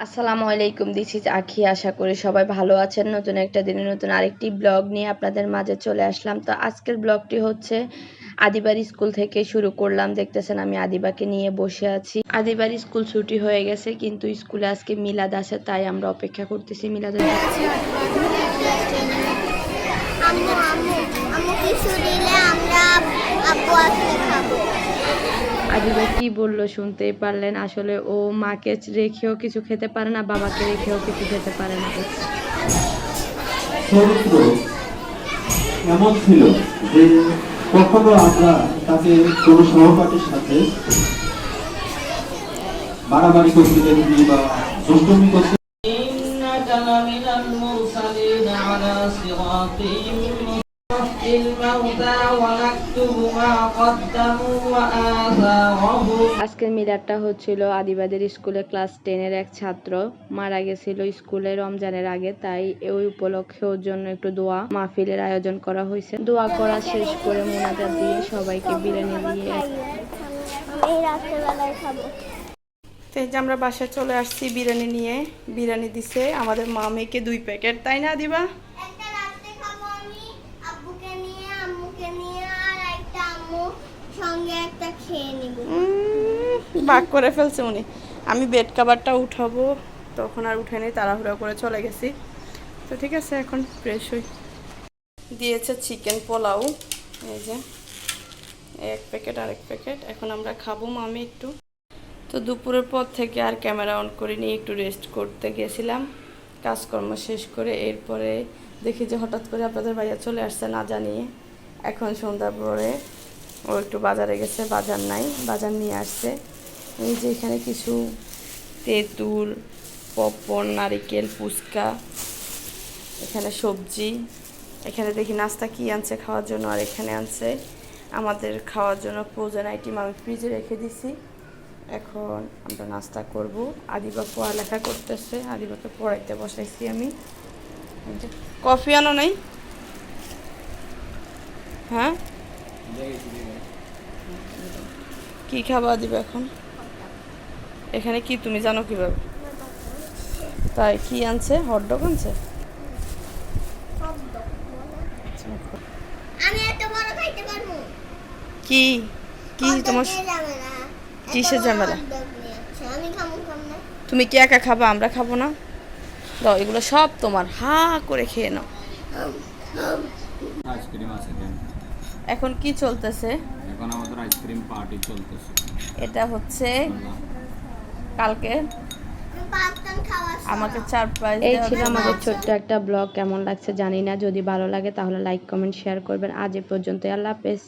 আসসালামু আলাইকুম this is আখি। আশা করি সবাই ভালো আছেন। নতুন একটা দিনে নতুন আরেকটি ব্লগ নিয়ে আপনাদের মাঝে চলে আসলাম। তো আজকের ব্লগটি হচ্ছে আদিবার স্কুল থেকে শুরু করলাম। দেখতেছেন আমি আদিবাকে নিয়ে বসে আছি। আদিবার স্কুল ছুটি হয়ে গেছে, কিন্তু স্কুলে আজকে মিলাদ আছে, তাই আমরা অপেক্ষা করতেছি দিলে আমরা আব্বু আসলে খাব আদিবা কি বলল শুনতেই পারলেন। আসলে ও মাকে রেখেও কিছু খেতে পারে না বাবাকে রেখেও কিছু খেতে পারে না। চরিত্র এমন ছিল যে কখনো আমরা তাকে কোনো সহপাঠীর সাথে বাড়াবাড়ি করতে দেখিনি বা দুষ্টমি করতে আজকের মিলারটা হচ্ছিল আদিবাদের স্কুলে ক্লাস টেনের এক ছাত্র মারা গেছিল স্কুলে রমজানের আগে তাই ওই উপলক্ষে ওর জন্য একটু দোয়া মাহফিলের আয়োজন করা হয়েছে। দোয়া করা শেষ করে মোনাজা দিয়ে সবাইকে বিরিয়ানি দিয়ে যে আমরা বাসায় চলে আসছি বিরিয়ানি নিয়ে। বিরিয়ানি দিছে আমাদের মা মেয়েকে দুই প্যাকেট তাই না দিবা সঙ্গে একটা খেয়ে নিব। বাক করে ফেলছে উনি। আমি বেড কাভারটা উঠাবো। তখন আর উঠে নেই তাড়াহুড়া করে চলে গেছি। তো ঠিক আছে, এখন ফ্রেশ হই। দিয়েছে চিকেন পোলাও। এই যে, এক প্যাকেট, আরেক প্যাকেট। এখন আমরা খাব মামি একটু। তো দুপুরের পর থেকে আর ক্যামেরা অন করিনি, একটু রেস্ট করতে গেছিলাম। কাজকর্ম শেষ করে এরপরে দেখি যে হঠাৎ করে আপনাদের ভাইয়া চলে আসছে, না জানিয়ে। এখন সন্ধ্যার পরে ও একটু বাজারে গেছে, বাজার নাই, বাজার নিয়ে আসছে। এই যে এখানে কিছু তেঁতুল, পপকর্ন, নারিকেল, ফুচকা, এখানে সবজি। এখানে দেখি নাস্তা কি আনছে খাওয়ার জন্য, আর এখানে আনছে আমাদের খাওয়ার জন্য প্রয়োজন আইটেম আমি ফ্রিজে রেখে দিছি। এখন আমরা নাস্তা করব। আদিবা পড়ালেখা করতেছে, আদিবাকে পড়াইতে বসাইছি আমি। কফি আনো নাই? হ্যাঁ? কি খাবা দিবে এখন? এখানে কি তুমি জানো কীভাবে? তাই কি আনছে? হটডগ আনছে? আমি এত বড় খাইতে পারব? কি? কি তোমার কিসের ঝামেলা? তুমি কি একা খাবা? আমরা খাব না? দাও এগুলো সব তোমার হা করে খেয়ে নাও। আইসক্রিম আছে কেন? এখন কি চলতেছে? এখন আমাদের আইসক্রিম পার্টি চলতেছে। এটা হচ্ছে কালকে আমাকে চার প্রাইজ এই ছিল আমাদের ছোট্ট একটা ব্লগ কেমন লাগছে জানি না যদি ভালো লাগে তাহলে লাইক কমেন্ট শেয়ার করবেন। আজ এ পর্যন্ত আল্লাহ হাফেজ।